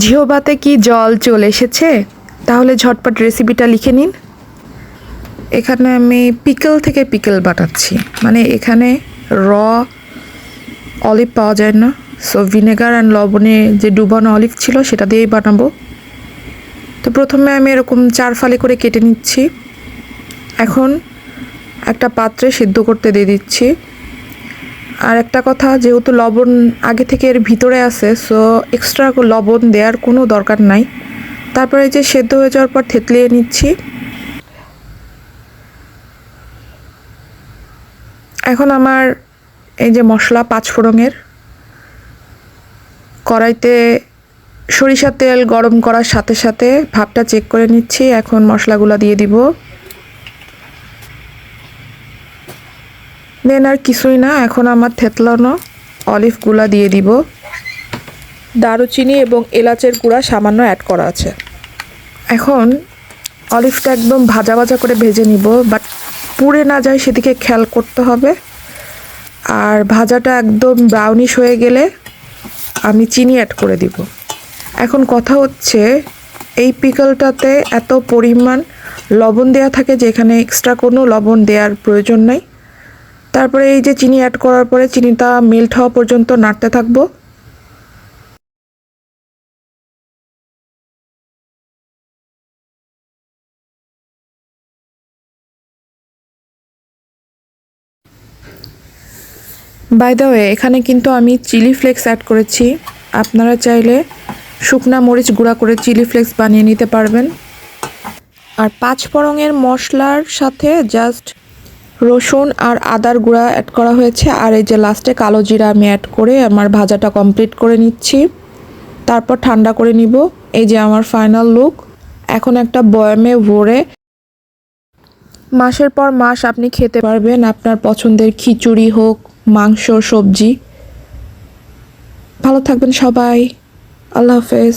জিহবাতে কি জল চলে এসেছে? তাহলে ঝটপট রেসিপিটা লিখে নিন। এখানে আমি পিকল থেকে পিকল বানাচ্ছি। মানে এখানে র অলিভ পাওয়া যায় না। সো ভিনেগার অ্যান্ড লবণে যে ডুবানো অলিভ ছিল, সেটা দিয়েই বানাবো। তো প্রথমে আমি এরকম চার ফালি করে কেটে নিচ্ছি। এখন একটা পাত্রে সিদ্ধ করতে দিয়ে দিচ্ছি। আর একটা কথা, যেহেতু লবণ আগে থেকে এর ভিতরে আছে সো এক্সট্রা লবণ দেওয়ার কোনো দরকার নাই। তারপরে যে সেদ্ধ হয়ে যাওয়ার পর থেতলিয়ে নিচ্ছি। এখন আমার এই যে মশলা পাঁচ ফোড়নের কড়াইতে সরিষার তেল গরম করার সাথে সাথে ভাপটা চেক করে নিচ্ছি। এখন মশলাগুলো দিয়ে দিব। দেন আর কিছুই না, এখন আমার থেতলানো অলিভগুলা দিয়ে দিব। দারুচিনি এবং এলাচের গুঁড়া সামান্য অ্যাড করা আছে। এখন অলিভটা একদম ভাজা ভাজা করে ভেজে নিব বাট পুড়ে না যায় সেদিকে খেয়াল করতে হবে। আর ভাজাটা একদম ব্রাউনিশ হয়ে গেলে আমি চিনি অ্যাড করে দিব। এখন কথা হচ্ছে, এই পিকলটাতে এত পরিমাণ লবণ দেওয়া থাকে যে এখানে এক্সট্রা কোনো লবণ দেওয়ার প্রয়োজন নাই। তারপরে এই যে চিনি অ্যাড করার পরে চিনিটা মেল্ট হওয়া পর্যন্ত নাড়তে থাকব। বাই দ্য ওয়ে এখানে কিন্তু আমি চিলি ফ্লেক্স অ্যাড করেছি। আপনারা চাইলে শুকনা মরিচ গুঁড়া করে চিলি ফ্লেক্স বানিয়ে নিতে পারবেন। আর পাঁচ ফড়ঙের মশলার সাথে জাস্ট রসুন আর আদার গুঁড়া অ্যাড করা হয়েছে। আর এই যে লাস্টে কালো জিরা আমি অ্যাড করে আমার ভাজাটা কমপ্লিট করে নিচ্ছি। তারপর ঠান্ডা করে নিব। এই যে আমার ফাইনাল লুক এখন একটা বয়ামে ভরে। মাসের পর মাস আপনি খেতে পারবেন। আপনার পছন্দের খিচুড়ি হোক, মাংস, সবজি। ভালো থাকবেন সবাই। আল্লাহ হাফেজ।